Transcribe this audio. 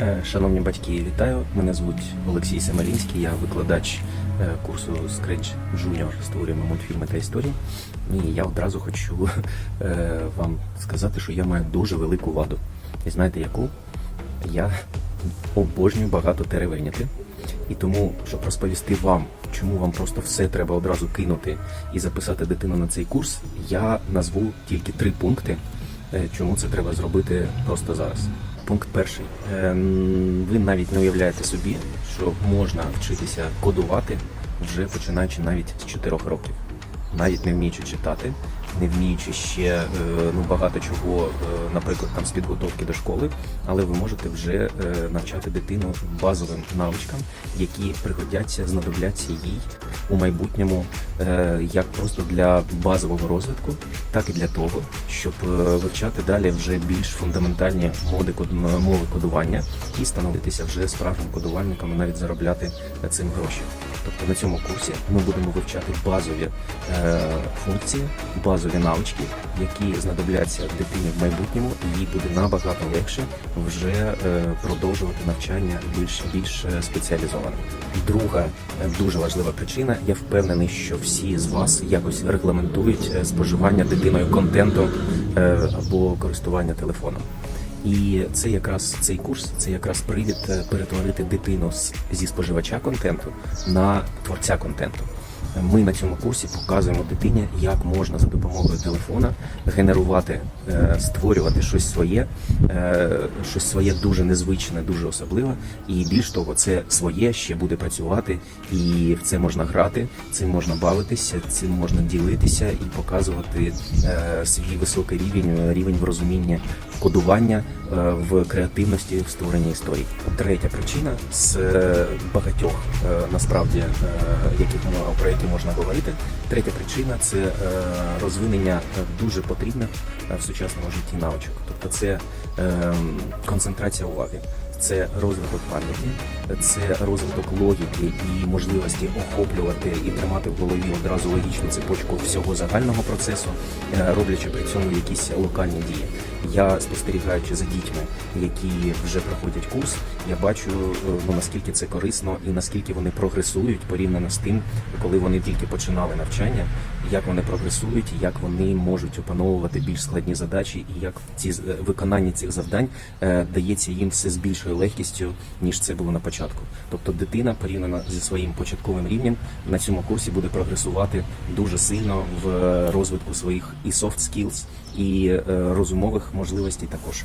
Е, Шановні батьки, вітаю! Мене звуть Олексій Семалінський, я викладач е, курсу Scratch Junior створюємо мультфільми та історії. І я одразу хочу е, вам сказати, що я маю дуже велику ваду. І знаєте яку? Я обожнюю багато теревеняти. І тому, щоб розповісти вам, чому вам просто все треба одразу кинути і записати дитину на цей курс, я назву тільки три пункти, чому це треба зробити просто зараз. Пункт перший. Ем, Ви навіть не уявляєте собі, що можна вчитися кодувати вже починаючи навіть з 4 років, навіть не вміючи читати, не вміючи ще е, ну, багато чого, е, наприклад, там з підготовки до школи, але ви можете вже е, навчати дитину базовим навичкам, які пригодяться, знадобляться їй у майбутньому е, як просто для базового розвитку, так і для того, щоб е, вивчати далі вже більш фундаментальні моди мови кодування і становитися вже справжнім кодувальником і навіть заробляти цим гроші. Тобто на цьому курсі ми будемо вивчати базові е, функції, базові навички, які знадобляться дитині в майбутньому, і їй буде набагато легше вже е, продовжувати навчання більш більш е, спеціалізовано. Друга е, дуже важлива причина. Я впевнений, що всі з вас якось регламентують е, споживання дитиною контенту е, або користування телефоном. І це якраз цей курс, це якраз привід е, перетворити дитину зі споживача контенту на творця контенту. Ми на цьому курсі показуємо дитині, як можна за допомогою телефона генерувати, створювати щось своє, е, щось своє дуже незвичне, дуже особливе. І більш того, це своє ще буде працювати, і в це можна грати, цим можна бавитися, цим можна ділитися і показувати е, свій високий рівень, рівень в розумінні кодування е, в креативності в створенні історій. Третя причина з е, багатьох е, насправді, е, яких мо- про які можна говорити. Третя причина це е, розвинення е, дуже потрібних е, в сучасному житті навичок. Тобто це е, концентрація уваги. Це розвиток пам'яті, це розвиток логіки і можливості охоплювати і тримати в голові одразу логічну цепочку всього загального процесу, е, роблячи при цьому якісь локальні дії. Я спостерігаючи за дітьми, які вже проходять курс, я бачу е, ну наскільки це корисно і наскільки вони прогресують порівняно з тим, коли вони тільки починали навчання, як вони прогресують, як вони можуть опановувати більш складні задачі, і як ці е, виконання цих завдань дається їм все з більшою легкістю, ніж це було на початку. Тобто дитина порівняно зі своїм початковим рівнем на цьому курсі буде прогресувати дуже сильно в е, розвитку своїх і soft skills, і е, розумових можливостей також.